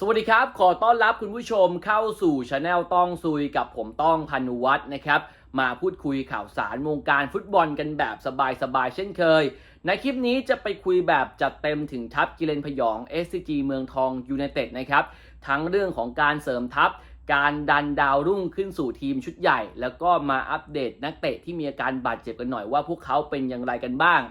สวัสดีครับ ขอต้อนรับคุณผู้ชมเข้าสู่ช anel ต้องซุยกับผมต้องพันุวัฒน์นะครับ มาพูดคุยข่าวสารวงการฟุตบอลกันแบบสบายๆเช่นเคย ในคลิปนี้จะไปคุยแบบจัดเต็มถึงทัพกิเลนพยอง SCG เมืองทองยูไนเต็ดนะครับ ทั้งเรื่องของการเสริมทัพ การดันดาวรุ่งขึ้นสู่ทีมชุดใหญ่ แล้วก็มาอัปเดตนักเตะที่มีอาการบาดเจ็บกันหน่อยว่าพวกเขาเป็นอย่างไรกันบ้าง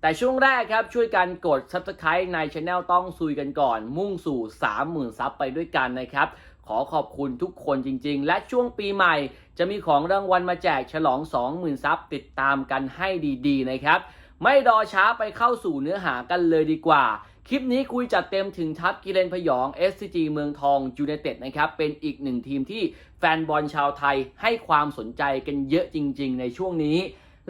แต่ช่วงแรกครับช่วยกันกด Subscribe ในช anel ต้องซุยกันก่อน มุ่งสู่ 30,000 ซับไปด้วยกันนะครับขอขอบคุณทุกคนจริงๆ และช่วงปีใหม่ จะมีของรางวัลมาแจกฉลอง 20,000 ซับติดตามกันให้ดีๆ นะครับ ไม่รอช้าไปเข้าสู่เนื้อหากันเลยดีกว่า คลิปนี้คุยจัดเต็มถึงทัพกิเลนพยอง SCG เมืองทองยูไนเต็ดนะครับ เป็นอีกหนึ่งทีมที่แฟนบอลชาวไทยให้ความสนใจกันเยอะจริงๆ ในช่วงนี้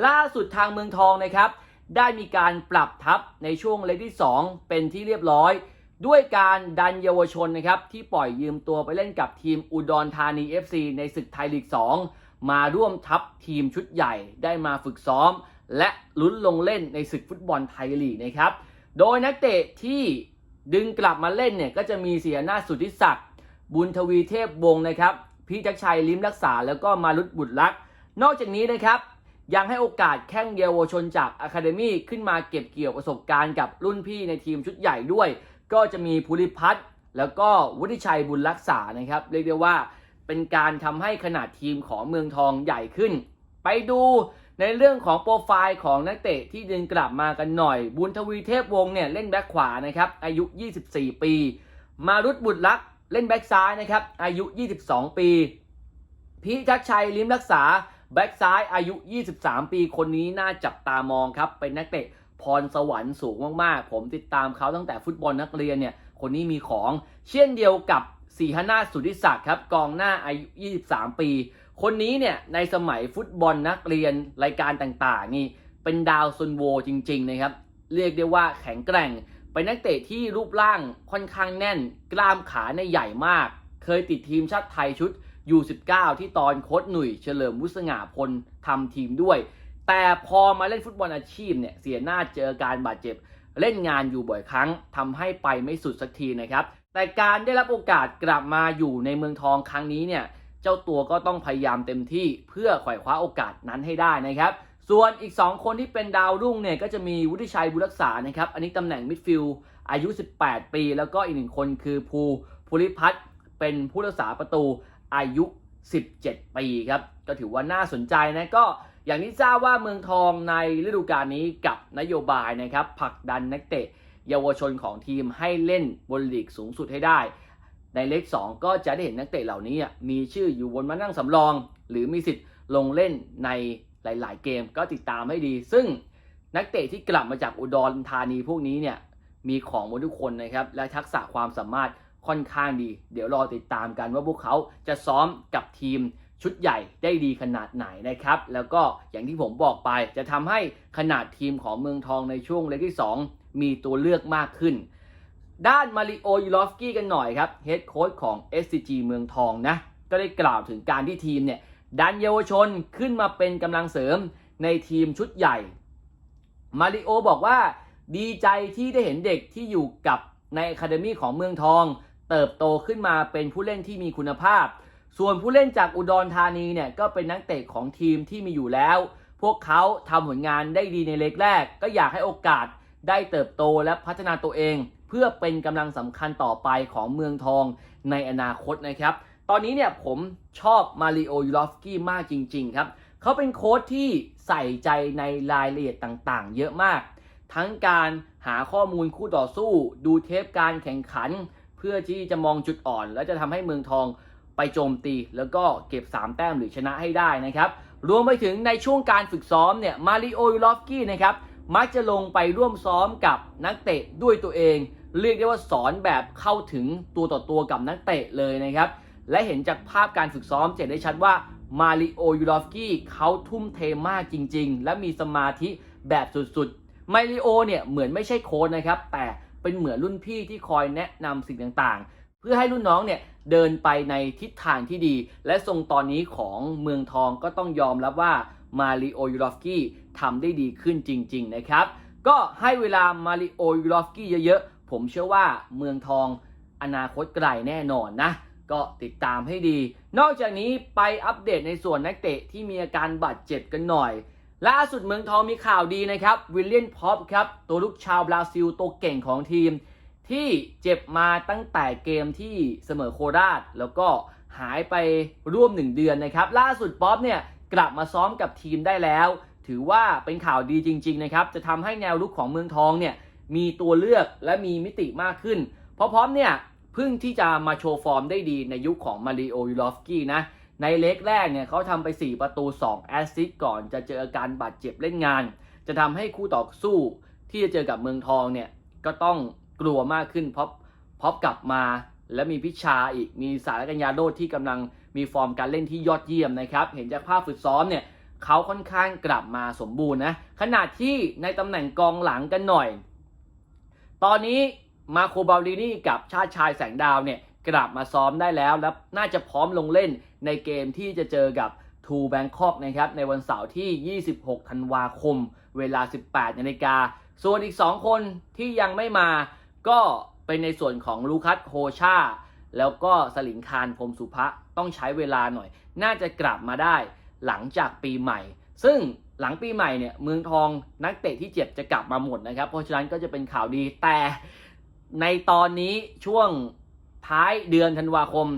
ล่าสุดทางเมืองทองนะครับ ได้มีการปรับทัพในช่วงเลกที่ 2 เป็นที่เรียบร้อย ด้วยการดันเยาวชนนะครับที่ปล่อยยืมตัวไปเล่นกับทีมอุดรธานี FC ในศึกไทยลีก 2 มาร่วมทัพทีมชุดใหญ่ได้มาฝึกซ้อม และลุ้นลงเล่นในศึกฟุตบอลไทยลีกนะครับ โดยนักเตะที่ดึงกลับมาเล่นเนี่ยก็จะมีเสียหน้าสุทธิศักดิ์บุญทวีเทพวงศ์นะครับพี่จักรชัยลิ้มรักษาแล้วก็มารุตบุตรลักษณ์นอกจากนี้นะครับ ยังให้โอกาสแข้งเยาวชนจากอะคาเดมี่ขึ้นมาเก็บเกี่ยวประสบการณ์กับรุ่นพี่ในทีมชุดใหญ่ด้วย ก็จะมีภูริพัฒน์แล้วก็วุฒิชัยบุญรักษานะครับ เรียกได้ว่าเป็นการทำให้ขนาดทีมของเมืองทองใหญ่ขึ้น ไปดูในเรื่องของโปรไฟล์ของนักเตะที่ดึงกลับมากันหน่อย บุญทวีเทพวงศ์เนี่ยเล่นแบ็คขวานะครับอายุ 24 ปี มารุตบุตรลักษ์เล่นแบ็คซ้ายนะครับอายุ 22 ปี พิทักษ์ชัยลิ้มรักษา แบ็กซ้ายอายุ 23 ปีคนนี้น่าจับตามองครับ เป็นนักเตะพรสวรรค์สูงมากๆ ผมติดตามเขาตั้งแต่ฟุตบอลนักเรียนเนี่ย คนนี้มีของ เช่นเดียวกับสีหนาสุทธิศักดิ์ครับ กองหน้าอายุ 23 ปี คนนี้เนี่ยในสมัยฟุตบอลนักเรียนรายการต่างๆ นี่เป็นดาวซุนโวจริงๆนะครับ เรียกได้ว่าแข็งแกร่ง เป็นนักเตะที่รูปร่างค่อนข้างแน่น กล้ามขาในใหญ่มาก เคยติดทีมชาติไทยชุด U19 ที่ตอนโค้ชหนุ่ยเฉลิมวุฒงาพลทำทีมด้วย แต่พอมาเล่นฟุตบอลอาชีพเนี่ยเสียหน้าเจอการบาดเจ็บ เล่นงานอยู่บ่อยครั้งทำให้ไปไม่สุดสักทีนะครับ แต่การได้รับโอกาสกลับมาอยู่ในเมืองทองครั้งนี้เนี่ยเจ้าตัวก็ต้องพยายามเต็มที่เพื่อไขว่คว้าโอกาสนั้นให้ได้นะครับส่วนอีก 2 คนที่เป็นดาวรุ่งเนี่ยก็จะมีวุฒิชัยบุรักษานะครับอันนี้ตำแหน่งมิดฟิลด์อายุ 18 ปี แล้วก็อีกหนึ่งคนคือภูภูริพัฒน์เป็นผู้รักษาประตู อายุ 17 ปีครับ ก็ถือว่าน่าสนใจนะก็อย่างที่ทราบว่าเมืองทองในฤดูกาลนี้กับนโยบายนะครับผลักดันนักเตะ เยาวชนของทีมให้เล่นบนลีกสูงสุดให้ได้ ในเลข2ก็จะได้เห็นนักเตะเหล่านี้มีชื่ออยู่บนมานั่งสำรอง หรือมีสิทธิ์ลงเล่นในหลาย ๆ เกมก็ติดตามให้ดี ซึ่งนักเตะที่กลับมาจากอุดรธานีพวกนี้เนี่ยมีของหมดทุกคนนะครับและทักษะความสามารถ ค่อนข้างดี เดี๋ยวรอติดตามกันว่าพวกเขาจะซ้อมกับทีมชุดใหญ่ได้ดีขนาดไหนนะครับ แล้วก็อย่างที่ผมบอกไปจะทำให้ขนาดทีมของเมืองทองในช่วงเลกที่ 2 มีตัวเลือกมากขึ้น ด้านมาริโอยูลอฟสกี้กันหน่อยครับเฮดโค้ชของ SCG เมืองทองนะ ก็ได้กล่าวถึงการที่ทีมเนี่ยดันเยาวชนขึ้นมาเป็นกำลังเสริมในทีมชุดใหญ่ มาริโอบอกว่าดีใจที่ได้เห็นเด็กที่อยู่กับในอะคาเดมี่ของเมืองทอง เติบโตขึ้นมาเป็นผู้เล่นที่มีคุณภาพ ส่วนผู้เล่นจากอุดรธานีเนี่ยก็เป็นนักเตะของทีมที่มีอยู่แล้ว พวกเขาทำผลงานได้ดีในเล็กแรก ก็อยากให้โอกาสได้เติบโตและพัฒนาตัวเอง เพื่อเป็นกำลังสำคัญต่อไปของเมืองทองในอนาคตนะครับ ตอนนี้เนี่ยผมชอบมาริโอยูลอฟสกี้มากจริง ๆ ครับเขาเป็นโค้ชที่ใส่ใจในรายละเอียดต่างๆ เยอะมาก ทั้งการหาข้อมูลคู่ต่อสู้ ดูเทปการแข่งขัน เพื่อที่จะมองจุดอ่อน และจะทำให้เมืองทองไปโจมตี แล้วก็เก็บ 3 แต้มหรือชนะให้ได้นะครับ รวมไปถึงในช่วงการฝึกซ้อมเนี่ยมาริโอยูลอฟกี้นะครับมักจะลงไปร่วมซ้อมกับนักเตะด้วยตัวเอง เรียกได้ว่าสอนแบบเข้าถึงตัวต่อตัวกับนักเตะเลยนะครับ และเห็นจากภาพการฝึกซ้อมเห็นได้ชัดว่ามาริโอยูลอฟกี้เขาทุ่มเทมากจริง ๆ และมีสมาธิแบบสุดๆมาริโอเนี่ยเหมือนไม่ใช่โค้ชนะครับ แต่ เป็นเหมือนรุ่นพี่ที่คอยแนะนำสิ่งต่างๆ เพื่อให้รุ่นน้องเนี่ยเดินไปในทิศทางที่ดี และทรงตอนนี้ของเมืองทองก็ต้องยอมรับว่ามาริโอยูลอฟกี้ทำได้ดีขึ้นจริง ๆ นะครับ ก็ให้เวลามาริโอยูลอฟกี้เยอะๆ ผมเชื่อว่าเมืองทองอนาคตไกลแน่นอนนะ ก็ติดตามให้ดี นอกจากนี้ไปอัปเดตในส่วนนักเตะที่มีอาการบาดเจ็บกันหน่อย ล่าสุดเมืองทองมีข่าวดีนะครับวิลเลียนพอปครับตัวลูกชาวบราซิลตัวเก่งของทีม ที่เจ็บมาตั้งแต่เกมที่เสมอโคราช แล้วก็หายไปร่วม 1 เดือนนะครับล่าสุดป๊อปเนี่ยกลับมาซ้อมกับทีมได้แล้ว ถือว่าเป็นข่าวดีจริง ๆ นะครับ จะทำให้แนวลุกของเมืองทองเนี่ยมีตัวเลือกและมีมิติมากขึ้น เพราะพร้อมเนี่ยเพิ่งที่จะมาโชว์ฟอร์มได้ดีในยุคของมาริโอยูลอฟสกี้นะ ในเล็กแรกเนี่ยเขาทำไป 4 ประตู 2 แอสซิสต์ก่อนจะเจออาการบาดเจ็บเล่นงาน จะทำให้คู่ต่อสู้ที่จะเจอกับเมืองทองเนี่ยก็ต้องกลัวมากขึ้นเพราะพราะกลับมาและมีพิชาอีกมีสารกัญญาโดดที่กำลังมีฟอร์มการเล่นที่ยอดเยี่ยมนะครับ เห็นจากภาพฝึกซ้อมเนี่ยเขาค่อนข้างกลับมาสมบูรณ์นะขณะที่ในตำแหน่งกองหลังกันหน่อย ตอนนี้มาโคบาลินี่กับชาติชายแสงดาวเนี่ย กลับมาซ้อมได้แล้วและน่าจะพร้อมลงเล่นในเกมที่จะเจอกับทูแบงคอกนะครับในวันเสาร์ที่ 26 ธันวาคม เวลา 18นาฬิกา ส่วนอีก 2 คนที่ยังไม่มาก็เป็นในส่วนของลูคัสโฮชา แล้วก็สลิงคารพรมสุภะต้องใช้เวลาหน่อย น่าจะกลับมาได้หลังจากปีใหม่ ซึ่งหลังปีใหม่เนี่ยเมืองทองนักเตะที่เจ็บจะกลับมาหมดนะครับ เพราะฉะนั้นก็จะเป็นข่าวดีแต่ในตอนนี้ช่วง ท้ายเดือนธันวาคม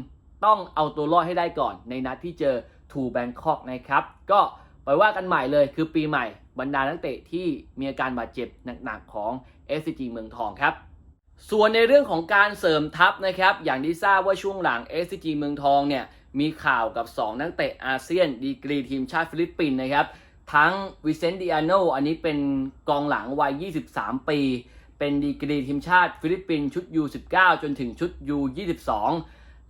ต้องเอาตัวรอดให้ได้ก่อน ในนัดที่เจอทูแบงคอกนะครับ ก็ไปว่ากันใหม่เลยคือปีใหม่บรรดานักเตะที่มีอาการบาดเจ็บหนักๆของ SCG เมืองทองครับ ส่วนในเรื่องของการเสริมทัพนะครับ อย่างที่ทราบว่าช่วงหลัง SCG เมืองทองเนี่ยมีข่าวกับ 2 นักเตะอาเซียน ดีกรีทีมชาติฟิลิปปินส์นะครับ ทั้งวิเซนต์ดิอาโนอันนี้เป็นกองหลังวัย 23 ปี เป็นดีกรีทีมชาติฟิลิปปินส์ชุด U19 จนถึงชุด U22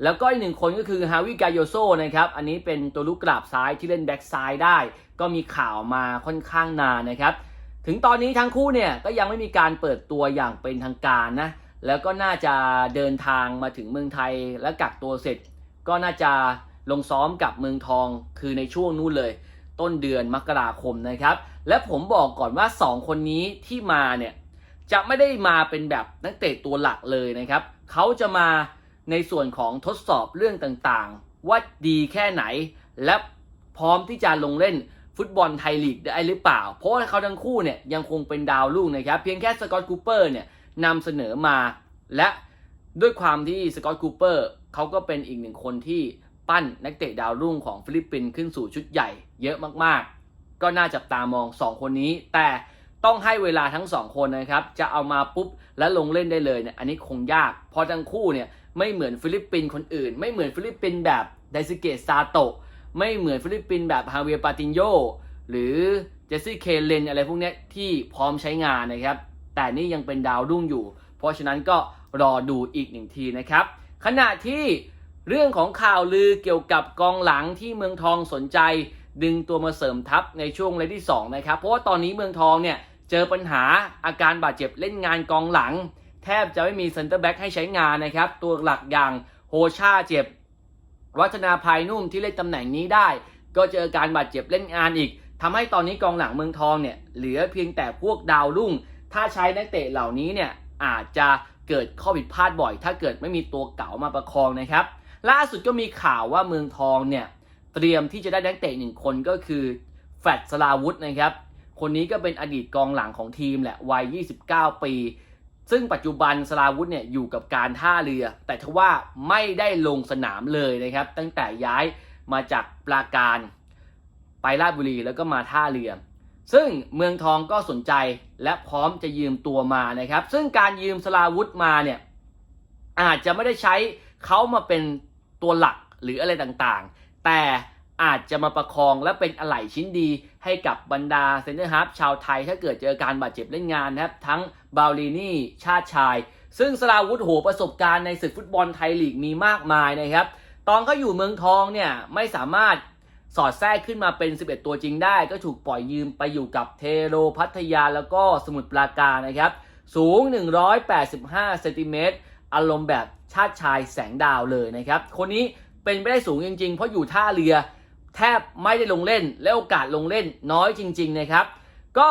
แล้วก็อีกหนึ่งคนก็คือฮาวิกาโยโซนะครับ อันนี้เป็นตัวลูกกราบซ้ายที่เล่นแบ็กซ้ายได้ ก็มีข่าวมาค่อนข้างนานนะครับ ถึงตอนนี้ทั้งคู่เนี่ยก็ยังไม่มีการเปิดตัวอย่างเป็นทางการนะ แล้วก็น่าจะเดินทางมาถึงเมืองไทยและกักตัวเสร็จ ก็น่าจะลงซ้อมกับเมืองทองคือในช่วงนู้นเลย ต้นเดือนมกราคมนะครับ และผมบอกก่อนว่า 2 คนนี้ที่มาเนี่ย จะไม่ได้มาเป็นแบบนักเตะตัวหลักเลยนะครับ เขาจะมาในส่วนของทดสอบเรื่องต่างๆ ว่าดีแค่ไหน และพร้อมที่จะลงเล่นฟุตบอลไทยลีกได้หรือเปล่า เพราะว่าเขาทั้งคู่เนี่ยยังคงเป็นดาวรุ่งนะครับ เพียงแค่สกอตคูเปอร์เนี่ยนำเสนอมา และด้วยความที่สกอตคูเปอร์เขาก็เป็นอีกหนึ่งคนที่ปั้นนักเตะดาวรุ่งของฟิลิปปินส์ขึ้นสู่ชุดใหญ่เยอะมากๆ ก็น่าจับตามอง 2 คนนี้ แต่ ต้องให้เวลาทั้ง2คนนะครับ จะเอามาปุ๊บแล้วลงเล่นได้เลยเนี่ยอันนี้คงยากเพราะทั้งคู่เนี่ยไม่เหมือนฟิลิปปินส์คนอื่น ไม่เหมือนฟิลิปปินส์แบบไดซิเกตซาโตะไม่เหมือนฟิลิปปินส์แบบฮาเวียปาตินโยหรือเจสซี่เคเลนอะไรพวกนี้ที่พร้อมใช้งานนะครับ แต่นี่ยังเป็นดาวรุ่งอยู่ เพราะฉะนั้นก็รอดูอีกหนึ่งทีนะครับ ขณะที่เรื่องของข่าวลือเกี่ยวกับกองหลังที่เมืองทองสนใจ ดึงตัวมาเสริมทัพในช่วงเลขที่2นะครับ เพราะว่าตอนนี้เมืองทองเนี่ยเจอปัญหาอาการบาดเจ็บเล่นงานกองหลัง แทบจะไม่มีเซนเตอร์แบ็กให้ใช้งานนะครับ ตัวหลักอย่างโฮชาเจ็บ วัฒนาภายนุ่มที่เล่นตำแหน่งนี้ได้ ก็เจอการบาดเจ็บเล่นงานอีกทำให้ตอนนี้กองหลังเมืองทองเนี่ยเหลือเพียงแต่พวกดาวรุ่ง ถ้าใช้นักเตะเหล่านี้เนี่ยอาจจะเกิดข้อผิดพลาดบ่อย ถ้าเกิดไม่มีตัวเก่ามาประคองนะครับ ล่าสุดก็มีข่าวว่าเมืองทองเนี่ย เตรียมที่จะได้นักเตะหนึ่งคนก็คือแฟดสลาวุธนะครับ คนนี้ก็เป็นอดีตกองหลังของทีมแหละวัย 29 ปี ซึ่งปัจจุบันสลาวุธเนี่ยอยู่กับการท่าเรือ แต่ทว่าไม่ได้ลงสนามเลยนะครับ ตั้งแต่ย้ายมาจากปราการไปราชบุรีแล้วก็มาท่าเรือ ซึ่งเมืองทองก็สนใจและพร้อมจะยืมตัวมานะครับ ซึ่งการยืมสลาวุธมาเนี่ยอาจจะไม่ได้ใช้เขามาเป็นตัวหลักหรืออะไรต่างๆ แต่อาจจะมาประคองและเป็นอะไหล่ชิ้นดีให้กับบรรดาเซนเตอร์ฮาร์ฟชาวไทยถ้าเกิดเจอการบาดเจ็บเล่นงานนะครับ ทั้งบาลีนี่ชาติชาย ซึ่งสลาวุธโหประสบการณ์ในศึกฟุตบอลไทยลีกมีมากมายนะครับ ตอนเขาอยู่เมืองทองเนี่ยไม่สามารถสอดแทรกขึ้นมาเป็น 11 ตัวจริงได้ ก็ถูกปล่อยยืมไปอยู่กับเทโรพัทยาแล้วก็สมุทรปราการนะครับ สูง 185เซนติเมตรอารมณ์แบบชาติชายแสงดาวเลยนะครับ คนนี้ เป็นไม่ได้สูงจริง ๆ เพราะอยู่ท่าเรือ แทบไม่ได้ลงเล่น และโอกาสลงเล่นน้อยจริง ๆ นะครับ ก็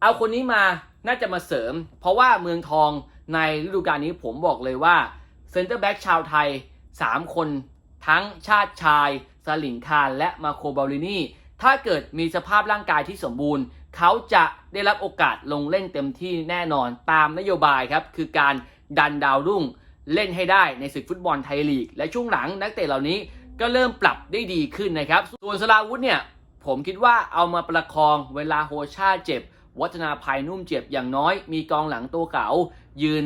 เอาคนนี้มาน่าจะมาเสริม เพราะว่าเมืองทองในฤดูกาลนี้ผมบอกเลยว่าเซนเตอร์แบ็กชาวไทย 3 คนทั้งชาติชาย สลิงคารและมาโคบาลินีถ้าเกิดมีสภาพร่างกายที่สมบูรณ์ เขาจะได้รับโอกาสลงเล่นเต็มที่แน่นอนตามนโยบายครับ คือการดันดาวรุ่ง เล่นให้ได้ในศึกฟุตบอลไทยลีก และช่วงหลังนักเตะเหล่านี้ก็เริ่มปรับได้ดีขึ้นนะครับ ส่วนสลาวุธเนี่ยผมคิดว่าเอามาประคองเวลาโฮชาเจ็บ วัฒนาภายนุ่มเจ็บอย่างน้อย มีกองหลังตัวเก่ายืน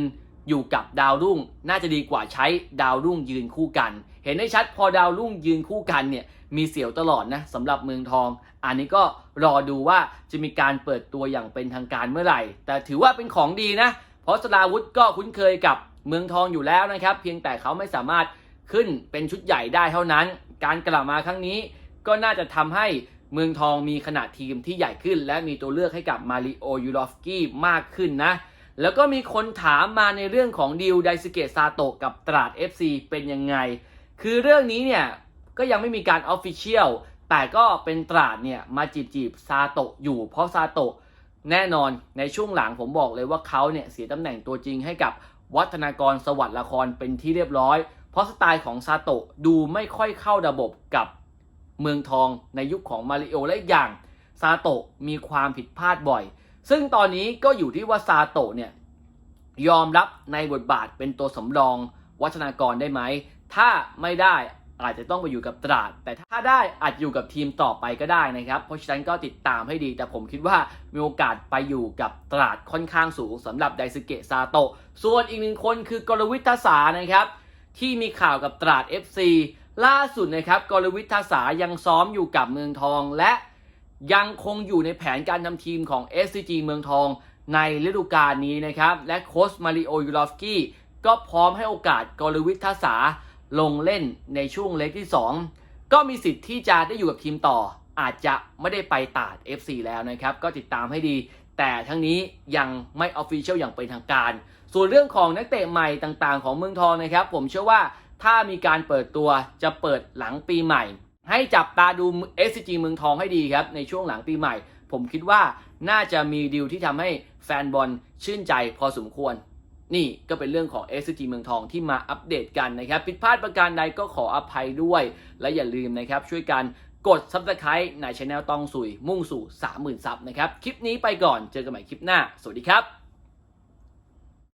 อยู่กับดาวรุ่ง น่าจะดีกว่าใช้ดาวรุ่งยืนคู่กัน เห็นได้ชัดพอดาวรุ่งยืนคู่กันเนี่ยมีเสียวตลอดนะสำหรับเมืองทอง อันนี้ก็รอดูว่าจะมีการเปิดตัวอย่างเป็นทางการเมื่อไหร่ แต่ถือว่าเป็นของดีนะ เพราะสลาวุธก็คุ้นเคยกับ เมืองทองอยู่แล้วนะครับ เพียงแต่เขาไม่สามารถขึ้นเป็นชุดใหญ่ได้เท่านั้น การกลับมาครั้งนี้ก็น่าจะทำให้เมืองทองมีขนาดทีมที่ใหญ่ขึ้น และมีตัวเลือกให้กับมาริโอยูรอฟสกี้มากขึ้นนะ แล้วก็มีคนถามมาในเรื่องของดิวไดสเกตซาโตะกับตราด FC เป็นยังไง คือเรื่องนี้เนี่ยก็ยังไม่มีการออฟฟิเชียลแต่ก็เป็นตราดเนี่ยมาจีบจีบซาโตะอยู่ เพราะซาโตะแน่นอนในช่วงหลังผมบอกเลยว่าเขาเนี่ยเสียตำแหน่งตัวจริงให้กับ วัฒนากรสวัสดิ์ละครเป็นที่เรียบร้อย เพราะสไตล์ของซาโตะดูไม่ค่อยเข้าระบบกับเมืองทองในยุคของมาริโอและอีกอย่างซาโตะมีความผิดพลาดบ่อย ซึ่งตอนนี้ก็อยู่ที่ว่าซาโตะเนี่ยยอมรับในบทบาทเป็นตัวสำรองวัฒนากรได้ไหม ถ้าไม่ได้ อาจจะต้องไปอยู่กับตราด แต่ถ้าได้อาจอยู่กับทีมต่อไปก็ได้นะครับ เพราะฉะนั้นก็ติดตามให้ดี แต่ผมคิดว่ามีโอกาสไปอยู่กับตราดค่อนข้างสูงสำหรับไดซึเกะซาโตะส่วนอีกหนึ่งคนคือกรวิทยาสานะครับ ที่มีข่าวกับตราด FC ล่าสุดนะครับกรวิทยาสายังซ้อมอยู่กับเมืองทองและยังคงอยู่ในแผนการทำทีมของ SCG เมืองทองในฤดูกาลนี้นะครับ และโค้ชมาริโอยูรอฟกี้ก็พร้อมให้โอกาสกรวิทยาสา ลงเล่นในช่วงเล็กที่ 2 ก็มีสิทธิ์ที่จะได้อยู่กับทีมต่อ อาจจะไม่ได้ไปตาด FC แล้วนะครับ ก็ติดตามให้ดี แต่ทั้งนี้ยังไม่ออฟฟิเชียลอย่างเป็นทางการ ส่วนเรื่องของนักเตะใหม่ต่างๆ ของเมืองทองนะครับ ผมเชื่อว่าถ้ามีการเปิดตัวจะเปิดหลังปีใหม่ ให้จับตาดู SCG เมืองทองให้ดีครับ ในช่วงหลังปีใหม่ ผมคิดว่าน่าจะมีดีลที่ทำให้แฟนบอลชื่นใจพอสมควร นี่ก็เป็นเรื่องของ SCG เมืองทองที่มาอัปเดตกันนะครับ ผิดพลาดประการใดก็ขออภัยด้วย และอย่าลืมนะครับ ช่วยกันกด Subscribe ในช anel ตองสุยมุ่งสู่ 30,000ซับนะครับ คลิปนี้ไปก่อนเจอกันใหม่คลิปหน้า สวัสดีครับ